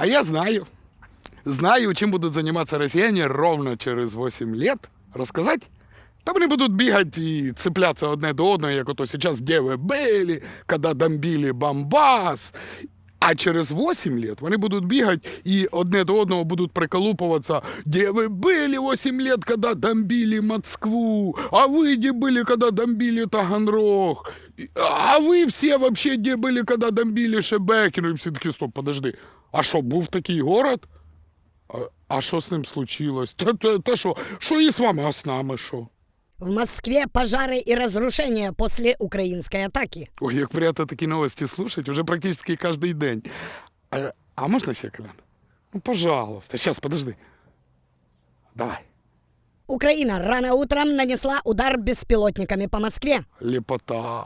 А я знаю. Знаю, чим будуть займатися росіяни ровно через 8 лет. Розказати? Та вони будуть бігати і цеплятися одне до одного, як ото зараз де ви були, коли бомбили Бомбас. А через 8 лет вони будуть бігати і одне до одного будуть приколупуватися, де ви були 8 лет, коли бомбили Москву, а ви де були, коли бомбили Таганрог, а ви всі вообще де були, коли бомбили Шебекіно, і всі такі, стоп, подожди, А що, був такий город? А, що з ним случилось? Та, та, та що, що і з вами, а з нами що? В Москве пожары и разрушения после украинской атаки. Ой, як приємно такі новості слушать, уже практично кожен день. А, а можна ще, Колян? Ну, пожалуйста. Сейчас, подожди. Давай. Украина рано утром нанесла удар беспилотниками по Москве. Лепота.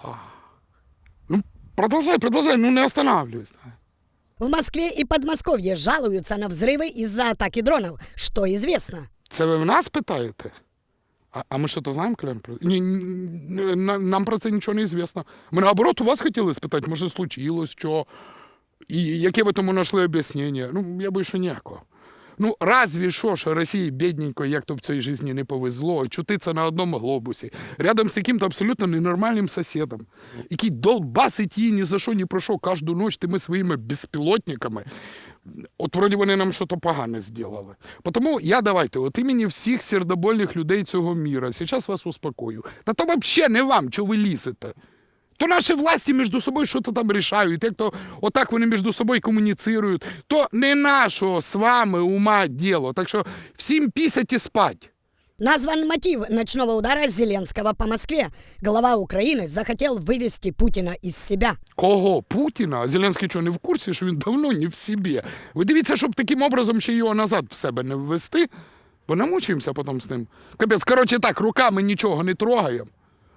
Ну, продолжай, продолжай, ну не останавливайся. В Москве и Подмосковье жалуются на взрывы из-за атаки дронов, что известно. Це ви в нас питаєте? А, а ми що то знаємо, Колян? Ні, ні, на- нам про це нічого не звісно. Ми наоборот у вас хотіли спитати, може случилось що, і яке ви тому знайшли об'яснення. Ну, я більше ніякого. Ну, разві що, що Росії бідненько, як то в цій житті не повезло, чутиться на одному глобусі, рядом з яким-то абсолютно ненормальним сусідом, який долбасить її ні за що, ні про що кожну ніч тими своїми безпілотниками. От вроді вони нам щось погане зробили. Тому я давайте, от імені всіх сердобольних людей цього міра, зараз вас успокою. Та то взагалі не вам, що ви лізете. То наші власті між собою щось там рішають, як то отак вони між собою комуніцирують, то не нашого з вами ума діло. Так що всім пісять і спать. Назван мотив ночного удара Зеленского по Москве. Глава Украины захотел вывести Путина из себя. Кого? Путіна? Зеленський що не в курсі, що він давно не в собі. Ви дивіться, щоб таким образом ще його назад в себе не ввести, бо намучаємося потім з ним. Капець, коротше так, руками нічого не трогаємо.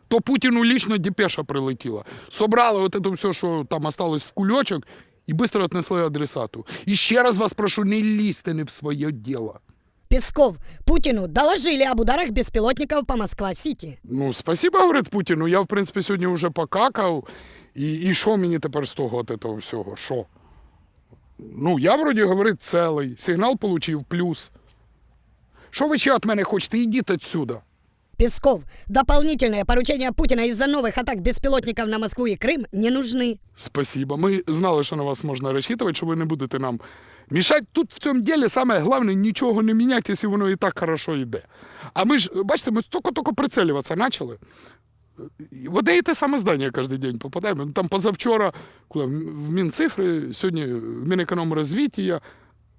То Путіну лічно депеша прилетіла. Собрали от це все, що там осталось в кульочок, і швидко віднесли адресату. І ще раз вас прошу, не лізьте не в своє діло. Песков, Путину доложили об ударах беспилотников по Москва-Сити. Ну, спасибо, говорить Путіну. Я, в принципі, сьогодні вже покакав. І, і що мені тепер з того от этого всього? Що? Ну, я вроді говорить целий. Сигнал получив плюс. Що ви ще від мене хочете? Ідіть отсюда. Песков, дополнительные поручения Путина из-за новых атак беспилотников на Москву и Крым не нужны. Спасибо. Ми знали, що на вас можна розчитувати, що ви не будете нам мішати. Тут в цьому ділі саме головне нічого не міняти, якщо воно і так хорошо йде. А ми ж, бачите, ми тільки-тільки прицілюватися почали. В одне і те саме здання кожен день попадаємо. Ну, Там позавчора коли, в Мінцифри, сьогодні в Мінекономрозвіття.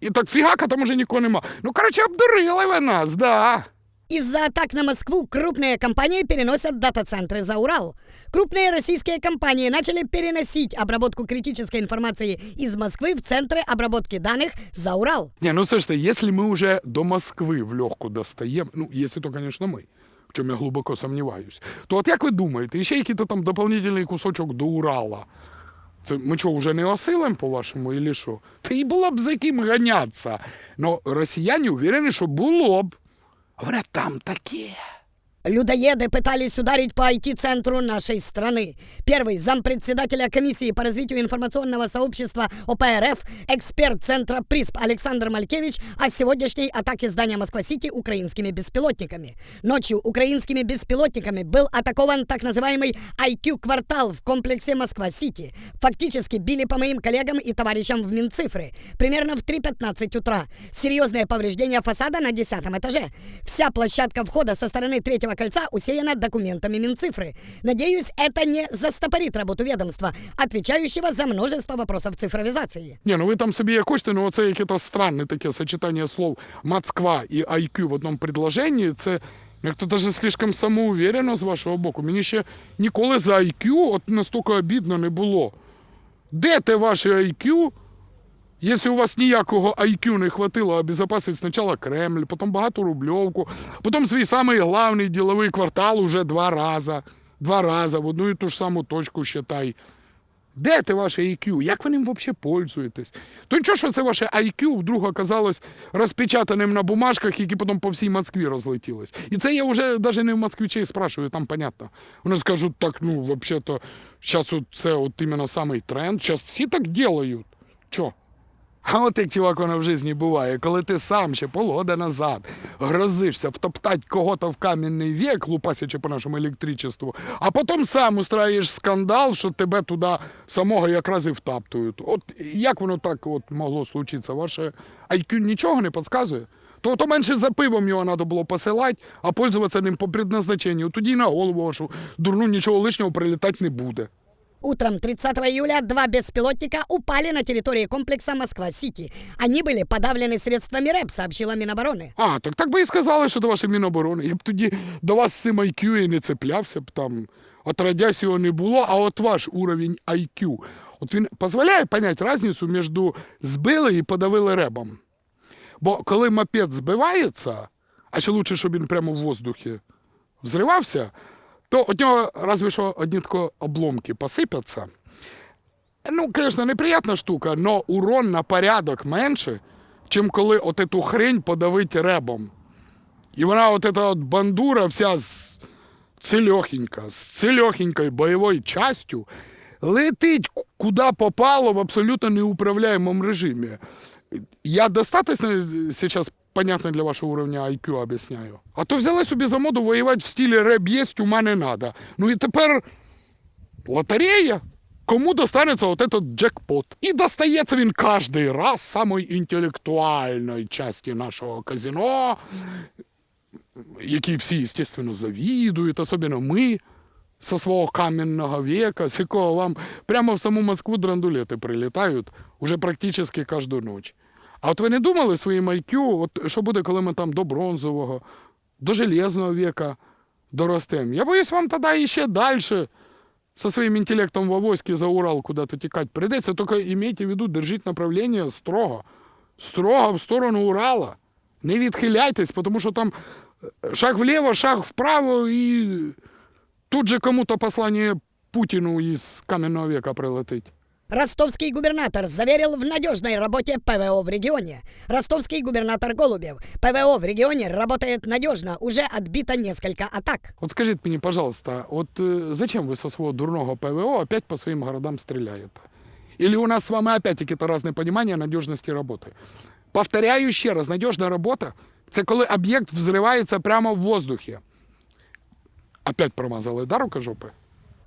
І так фігака там уже нікого нема. Ну, коротше, обдурили ви нас, да. Из-за атак на Москву крупные компании переносят дата-центры за Урал. Крупные российские компании начали переносить обработку критической информации из Москвы в центры обработки данных за Урал. Не, ну слушайте, если мы уже до Москвы в легку достаем, ну, если то, конечно, мы, в чем я глубоко сомневаюсь, то от як ви думаєте, ще який-то там дополнительний кусочок до Урала? Це ми що, вже не осилим, по-вашому, или що? Та і було б за ким ганятися. Но росіяни уверені, що було б. Говорять, там таке. Людоеды пытались ударить по IT-центру нашей страны. Первый зампредседателя комиссии по развитию информационного сообщества ОПРФ, эксперт центра ПРИСП Александр Малькевич о сегодняшней атаке здания Москва-Сити украинскими беспилотниками. Ночью украинскими беспилотниками был атакован так называемый IQ-квартал в комплексе Москва-Сити. Фактически били по моим коллегам и товарищам в Минцифры. Примерно в 3.15 утра. Серьезное повреждение фасада на 10 этаже. Вся площадка входа со стороны третьего кольца усеяна документами Минцифры. Надеюсь, это не застопорит работу ведомства, отвечающего за множество вопросов цифровизации. Ні, ну ви там собі як хочете, ну оце яке-то странне таке сочетання слов Москва і IQ в одному предложенні, це як-то даже слишком самоуверенно з вашого боку. Мені ще ніколи за IQ от настільки обідно не було. Де те ваше IQ? Якщо у вас ніякого IQ не хватило обезопасити спочатку Кремль, потім багаторубльовку, потім свій самий главний діловий квартал уже два рази. Два рази в одну і ту ж саму точку считай. Де те ваше IQ? Як ви ним взагалі пользуєтесь? То нічого, що це ваше IQ вдруг оказалось розпечатаним на бумажках, які потім по всій Москві розлетілись. І це я вже навіть не в москвичей спрашиваю, там понятно. Вони скажуть, так, ну, взагалі-то, зараз це от іменно самий тренд, зараз всі так делають. Чо? А от як чувак воно в житті буває, коли ти сам ще полгода назад грозишся втоптать кого-то в кам'яний вік, лупасячи по нашому електричеству, а потім сам устраєш скандал, що тебе туди самого якраз і втаптують. От як воно так от могло случитися? Ваше IQ нічого не підказує? То, то менше за пивом його треба було посилати, а пользуватися ним по предназначенню. Тоді на голову вашу дурну нічого лишнього прилітати не буде. Утром 30 июля два беспилотника упали на территории комплекса Москва-Сити. Они были подавлены средствами РЭП, сообщила Минобороны. А, так так би і сказали, що до вашої Міноборони. Я б тоді до вас з цим IQ і не цеплявся б там. Отродясь його не було, а от ваш уровень IQ. От він дозволяє поняти різницю між збили і подавили ребом. Бо коли мопед збивається, а ще лучше, щоб він прямо в воздухі взривався, то від нього разве що одні тако обломки посипляться. Ну, конечно, неприятна штука, но урон на порядок менше, чим коли от эту хрень подавить ребом. І вона от эта от бандура вся з цельохенька, з цельохенькою бойовою частю летить куди попало в абсолютно неуправляемом режимі. Я достаточно сейчас понятно для вашого уровня IQ об'ясняю. А то взяли собі за моду воювати в стилі реб єсть, ума не надо. Ну і тепер лотерея. Кому достанеться от этот джекпот? І достається він кожний раз з самої інтелектуальної частини нашого казино, якій всі, естественно, завідують, особливо ми со свого каменного века, з якого вам прямо в саму Москву драндулети прилітають уже практично кожну ніч. А от ви не думали своїм IQ, от що буде, коли ми там до бронзового, до железного века доростемо? Я боюсь, вам тоді ще далі со своим интеллектом в авоське за Урал куда-то текать придется, только имейте в виду, держіть направление строго. Строго в сторону Урала. Не відхиляйтесь, тому що там е, шаг влево, шаг вправо, і тут же кому-то послание Путину із каменного века прилетить. Ростовский губернатор заверил в надежной работе ПВО в регионе. Ростовский губернатор Голубев. ПВО в регионе работает надежно, уже отбито несколько атак. От скажіть мені, пожалуйста, от е, зачем ви со свого дурного ПВО опять по своїм городам стреляете? Или у нас с вами опять какие-то разные понимания надежности работы? Повторяю ще раз, надежна робота – це коли об'єкт взривається прямо в воздухі. Опять промазали, да, рукожопи?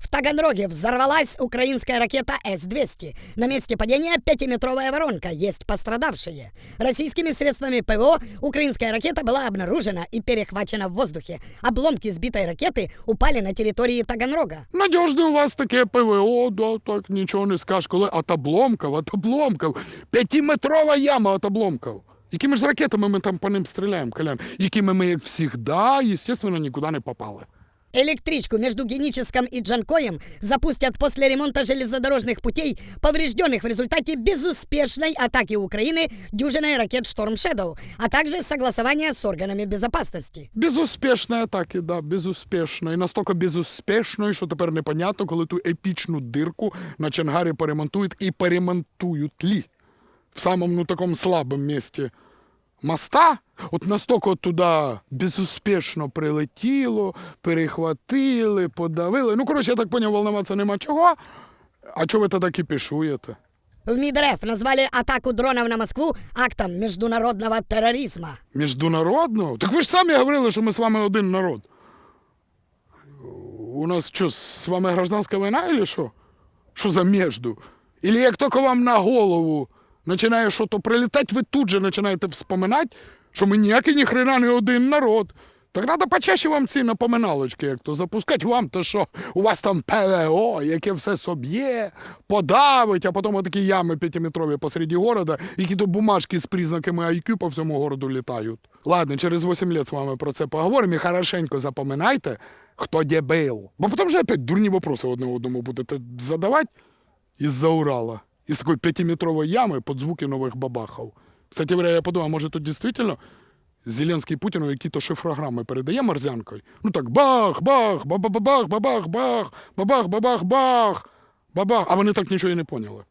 В Таганроге взорвалась украинская ракета С-200. На месте падения пятиметровая воронка, есть пострадавшие. Российскими средствами ПВО украинская ракета была обнаружена и перехвачена в воздухе. Обломки сбитой ракеты упали на территории Таганрога. Надежне у вас таке ПВО, да, так нічого не скажеш. Коли от обломків, от обломків, п'ятиметрова яма от обломків. Якими ж ракетами ми там по ним стріляємо, Колян? Якими ми, як завжди, естественно, нікуди не попали. Электричку между Геническом и Джанкоем запустят после ремонта железнодорожных путей, поврежденных в результате безуспешной атаки Украины дюжиной ракет «Шторм Шэдоу», а также согласования с органами безопасности. Безуспішної атаки, да, безуспішної. Настільки безуспішної, що тепер непонятно, коли ту епічну дирку на Чангарі поремонтують і поремонтують лі. В самому ну, такому слабому місці моста. От настільки туди безуспішно прилетіло, перехватили, подавили. Ну, коротше, я так поняв, волноватися нема чого. А чого ви тоді кипішуєте? В МИД РФ назвали атаку дронов на Москву актом международного терроризма. Міжнародного? Так ви ж самі говорили, що ми з вами один народ. У нас що, з вами гражданська війна, или що? Що за между? Или як тільки вам на голову починає щось прилітати, ви тут же починаєте вспоминати, що ми ніякий ні хрена не один народ. Так треба почаще вам ці напоминалочки, як то запускати вам, то що у вас там ПВО, яке все соб'є, подавить, а потім отакі ями п'ятиметрові посереді города, які то бумажки з признаками IQ по всьому городу літають. Ладно, через 8 лет з вами про це поговоримо і хорошенько запам'ятайте, хто дебил. Бо потім вже опять дурні вопроси одне одному будете задавати із-за Урала. Із такої п'ятиметрової ями під звуки нових бабахов. Кстати говоря, я подумал, може тут дійсно Зеленський какие-то шифрограми передає морзянкою. Ну так бах, бах, ба ба бах бабах, бах, бабах, бабах, бах, бабах, А вони так нічого і не поняли.